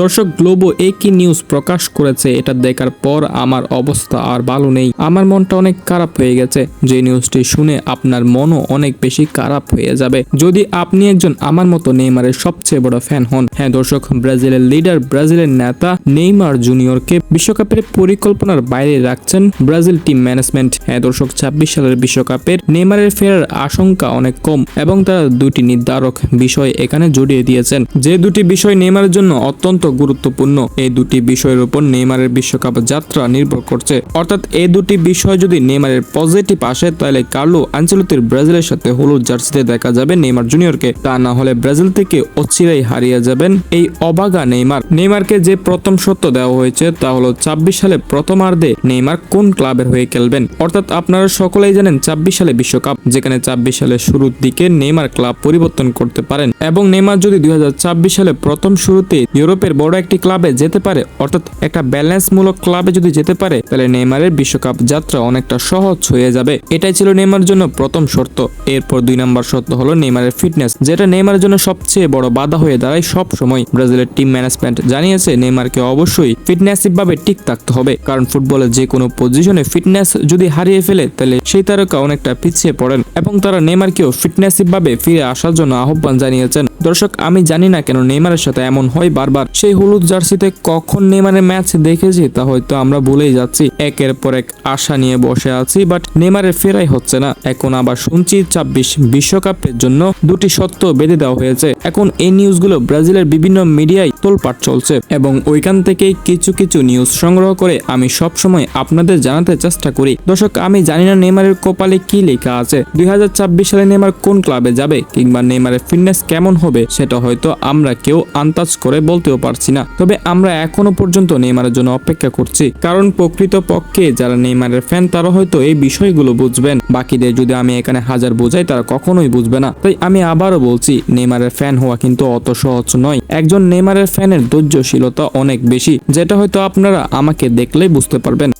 দর্শক গ্লোবো একই নিউজ প্রকাশ করেছে। এটা দেখার পর আমার অবস্থা আর ভালো নেই। আমার মনটা অনেক খারাপ হয়ে গেছে। যে নিউজটি শুনে আপনার মনও অনেক বেশি খারাপ হয়ে যাবে। যদি আপনি একজন আমার মতো নেইমারের সবচেয়ে বড় ফ্যান হন হ্যাঁ দর্শক, ব্রাজিলের লিডার ব্রাজিলের নেতা নেইমার জুনিয়রকে বিশ্বকাপের পরিকল্পনার বাইরে রাখছেন ব্রাজিল টিম ম্যানেজমেন্ট হ্যাঁ দর্শক, ছাব্বিশ সালের বিশ্বকাপের নেইমারের ফেরার আশঙ্কা অনেক কম এবং তারা দুটি নির্ধারক বিষয় এখানে জড়িয়ে দিয়েছেন। যে দুটি বিষয় নেইমারের জন্য অত্যন্ত গুরুত্বপূর্ণ। এই দুটি বিষয়ের উপর নেইমারের বিশ্বকাপ যাত্রা নির্ভর করছে। অর্থাৎ এই দুটি বিষয় যদি নেইমারের পজিটিভ আসে, তাহলে কার্লো আঞ্চলিকের ব্রাজিলের সাথে হলুদ জার্সিতে দেখা যাবে নেইমার জুনিয়রকে। তা না হলে ব্রাজিল থেকে অচিরাই হারিয়ে যাবেন এই অবাগা নেইমার। নেইমারকে যে প্রথম সত্য দেওয়া হয়েছে, তা হলো ছাব্বিশ সালে প্রথমার্ধে নেইমার কোন ক্লাবের হয়ে খেলবেন? অর্থাৎ আপনারা সকলেই জানেন ছাব্বিশ সালে বিশ্বকাপ, যেখানে ছাব্বিশ সালের শুরুর দিকে নেইমার ক্লাব পরিবর্তন করতে পারেন। এবং নেইমার যদি দুই সালে প্রথম শুরুতে ইউরোপের বড় একটি ক্লাবে যেতে পারে, অর্থাৎ একটা ব্যালেন্সমূলক ক্লাবে যদি যেতে পারে, তাহলে নেইমারের বিশ্বকাপ যাত্রা অনেকটা সহজ হয়ে যাবে। এটাই ছিল নেইমার জন্য প্রথম শর্ত। এরপর দুই নম্বর শর্ত হলো নেইমারের ফিটনেস, যেটা নেইমারের জন্য সবচেয়ে বড় বাধা হয়ে দাঁড়ায় সব সময় ব্রাজিলের টিম ম্যানেজমেন্ট জানিয়েছে, নেইমারকে অবশ্যই ফিটনেসিভ ভাবে ঠিক থাকতে হবে, কারণ ফুটবলের যে কোনো পজিশনে ফিটনেস যদি হারিয়ে ফেলে, তাহলে সেই তারকা অনেকটা পিছিয়ে পড়েন এবং তারা নেইমারকেও ফিটনেসিভ ভাবে ফিরে আসার জন্য আহ্বান জানিয়েছেন। দর্শক, আমি জানি না কেন নেইমারের সাথে এমন হয় বারবার। সেই হলুদ জার্সিতে কখন নেইমারের ম্যাচ দেখেছি তা হয়তো আমরা বলেই যাচ্ছি। একের পর এক আশা নিয়ে বসে আছি, বাট নেইমারের ফেরাই হচ্ছে না। এখন আবার শুনছি ছাব্বিশ বিশ্বকাপের জন্য দুটি সত্য বেঁধে দেওয়া হয়েছে। এখন এই নিউজগুলো ব্রাজিলের বিভিন্ন মিডিয়ায় তোলপাট চলছে এবং ওইখান থেকেই কিছু কিছু নিউজ সংগ্রহ করে আমি সব সময় আপনাদের জানাতে চেষ্টা করি। দর্শক, আমি জানি না নেইমারের কপালে কি লেখা আছে। দুই সালে নেইমার কোন ক্লাবে যাবে কিংবা নেইমারের ফিটনেস কেমন হবে, সেটা হয়তো আমরা কেউ আন্দাজ করে বলতেও পারছি না। তবে আমরা এখনও পর্যন্ত নেইমারের জন্য অপেক্ষা করছি। কারণ প্রকৃত পক্ষে যারা নেইমারের ফ্যান, তারা হয়তো এই বিষয়গুলো বুঝবেন। বাকিদের যদি আমি এখানে হাজার বোঝাই, তারা কখনোই বুঝবে না। তাই আমি আবারও বলছি, নেইমারের ফ্যান হওয়া কিন্তু অত সহজ নয়। একজন নেইমারের ফ্যানের ধৈর্যশীলতা অনেক বেশি, যেটা হয়তো আপনারা আমাকে দেখলেই বুঝতে পারবেন।